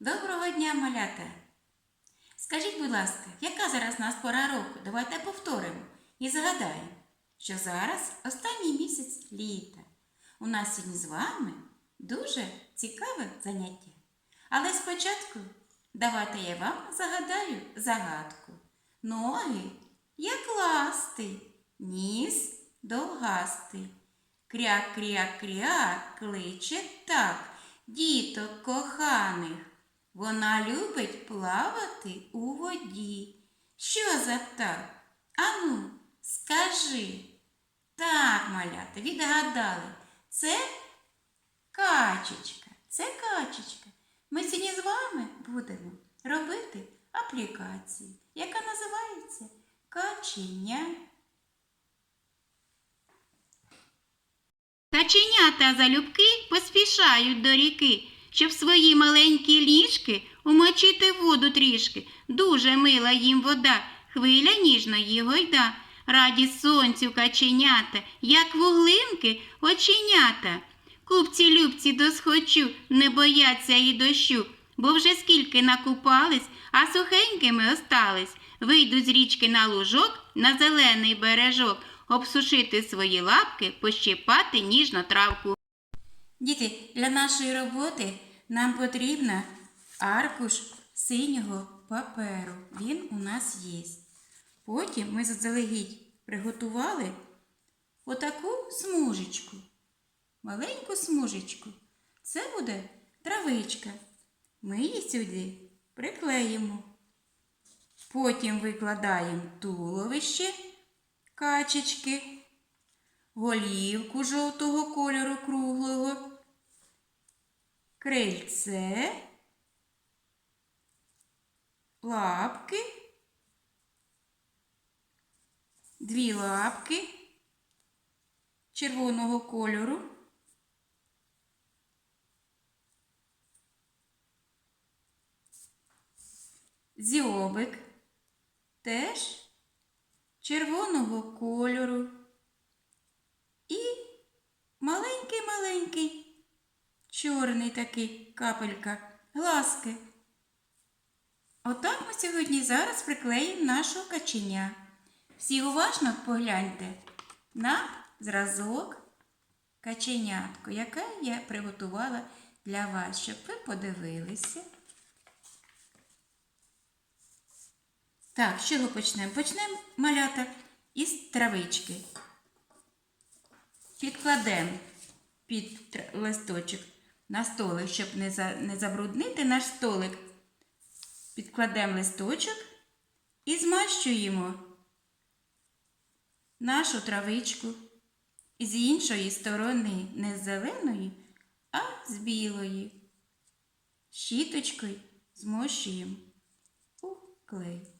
Доброго дня, малята! Скажіть, будь ласка, яка зараз нас пора року? Давайте повторимо і згадаємо, що зараз останній місяць літа. У нас сьогодні з вами дуже цікаве заняття. Але спочатку давайте я вам загадаю загадку. Ноги як ласти, ніс довгастий. Кря-кря-кря кличе так, діток коханих. Вона любить плавати у воді. Що за птах? Ану, скажи. Так, малята, відгадали. Це качечка. Це качечка. Ми сьогодні з вами будемо робити аплікацію, яка називається каченя. Каченята залюбки поспішають до ріки, щоб свої маленькі ліжки умочити воду трішки. Дуже мила їм вода, хвиля ніжно її гойда. Раді сонцю каченята, як вуглинки оченята. Купці любці досхочу, не бояться і дощу, бо вже скільки накупались, а сухенькими остались. Вийдуть з річки на лужок, на зелений бережок, обсушити свої лапки, пощипати ніжно травку. Діти, для нашої роботи нам потрібно аркуш синього паперу. Він у нас є. Потім ми заздалегідь приготували отаку смужечку, маленьку смужечку. Це буде травичка. Ми її сюди приклеїмо. Потім викладаємо туловище качечки, голівку жовтого кольору круглого, крильце, лапки, дві лапки червоного кольору. Зіобик теж червоного кольору і маленький-маленький чорний такий капелька глазки. Отак ми сьогодні зараз приклеїмо нашого каченя. Всі уважно погляньте на зразок каченятку, яке я приготувала для вас, щоб ви подивилися. Так, з чого почнемо? Почнемо малята із травички. Підкладемо під листочок на столик, щоб не, за, не забруднити наш столик. Підкладемо листочок і змащуємо нашу травичку з іншої сторони, не з зеленої, а з білої. Щіточкою змощуємо у клей.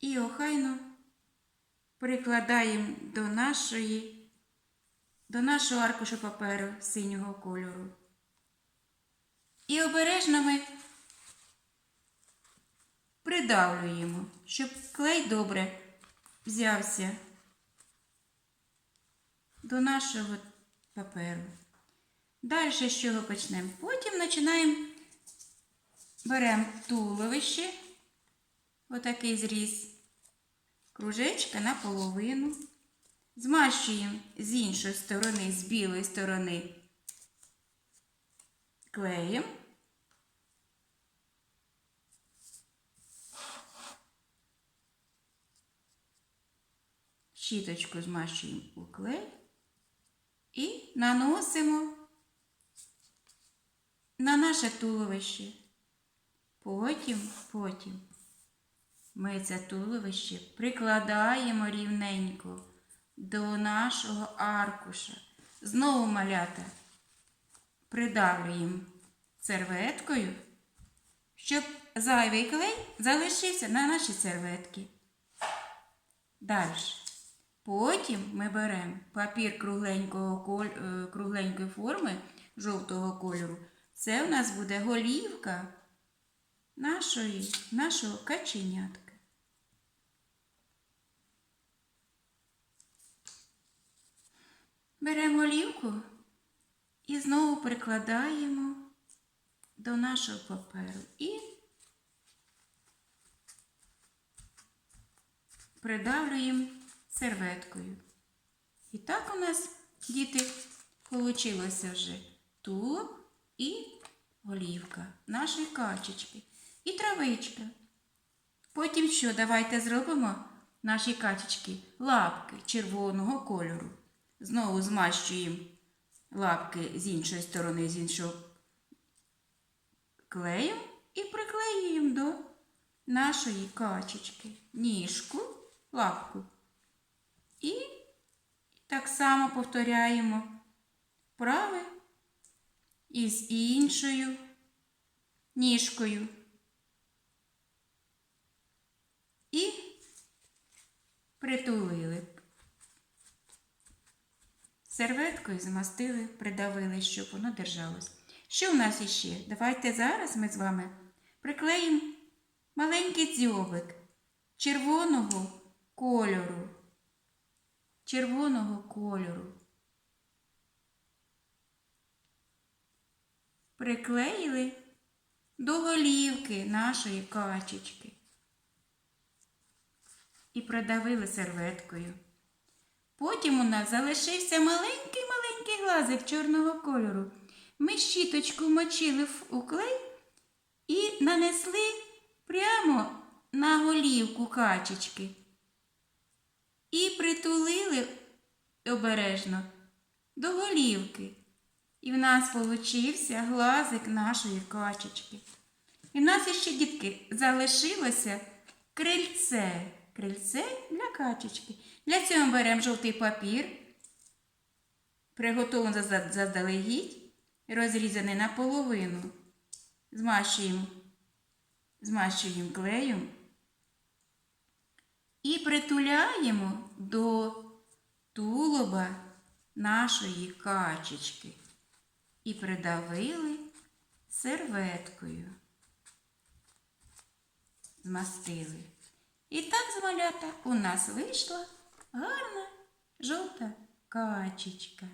І охайно прикладаємо до нашої, до нашого аркушу паперу синього кольору. І обережно ми придавлюємо, щоб клей добре взявся до нашого паперу. Далі з чого почнемо? Потім починаємо, беремо туловище, отакий зріз, кружечка наполовину, змащуємо з іншої сторони, з білої сторони клеєм. Щіточку змащуємо у клей і наносимо на наше туловище. Потім, потім ми це туловище прикладаємо рівненько до нашого аркуша. Знову малята придавлюємо серветкою, щоб зайвий клей залишився на нашій серветці. Далі. Потім ми беремо папір кругленького е, кругленької форми жовтого кольору. Це у нас буде голівка нашої, нашого каченятка. Беремо олівку і знову прикладаємо до нашого паперу і придавлюємо серветкою. І так у нас, діти, вийшло вже тулуб і голівка нашої качечки. І травичка. Потім що? Давайте зробимо наші качечки лапки червоного кольору. Знову змащуємо лапки з іншої сторони, з іншого клеєм і приклеюємо до нашої качечки. Ніжку, лапку. І так само повторяємо праве із іншою ніжкою. І притулили. Серветкою змастили, придавили, щоб воно держалось. Що в нас іще? Давайте зараз ми з вами приклеїмо маленький дзьобик червоного кольору. Червоного кольору. Приклеїли до голівки нашої качечки і придавили серветкою. Потім у нас залишився маленький-маленький глазик чорного кольору. Ми щіточку мочили у клей і нанесли прямо на голівку качечки. І притулили обережно до голівки. І в нас получився глазик нашої качечки. І в нас ще, дітки, залишилося крильце. Крильце для качечки. Для цього ми беремо жовтий папір, приготовлений заздалегідь, розрізаний наполовину. Змащуємо, змащуємо клеєм і притуляємо до тулуба нашої качечки. І придавили серветкою. Змастили. І так з малята у нас вийшла гарна жовта качечка.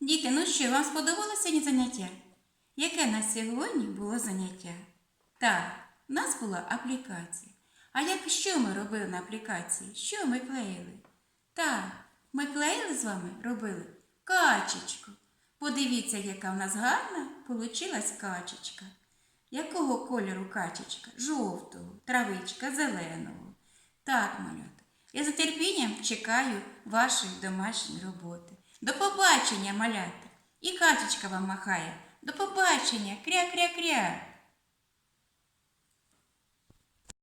Діти, ну що, вам сподобалося сьогодні заняття? Яке на сьогодні було заняття? Так, у нас була аплікація. А як що ми робили на аплікації? Що ми клеїли? Так, ми клеїли з вами, робили качечку. Подивіться, яка в нас гарна получилась качечка. Якого кольору качечка? Жовтого, травичка, зеленого. Так, малята. Я за терпінням чекаю вашої домашньої роботи. До побачення, малята. І качечка вам махає. До побачення, кря-кря-кря.